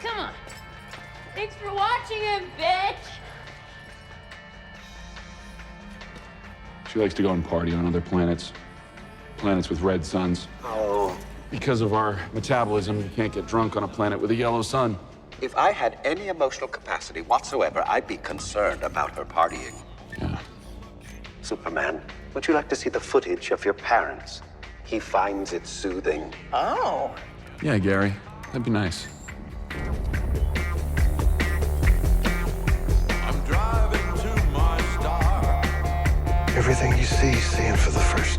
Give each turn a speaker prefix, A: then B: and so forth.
A: Come on. Thanks for watching him, bitch! She likes to go and party on other planets. Planets with red suns.
B: Oh.
A: Because of our metabolism, you can't get drunk on a planet with a yellow sun.
B: If I had any emotional capacity whatsoever, I'd be concerned about her partying.
A: Yeah.
B: Superman, would you like to see the footage of your parents? He finds it soothing.
C: Oh.
A: Yeah, Gary. That'd be nice.
D: I'm driving to my star.
E: Everything you see, seeing for the first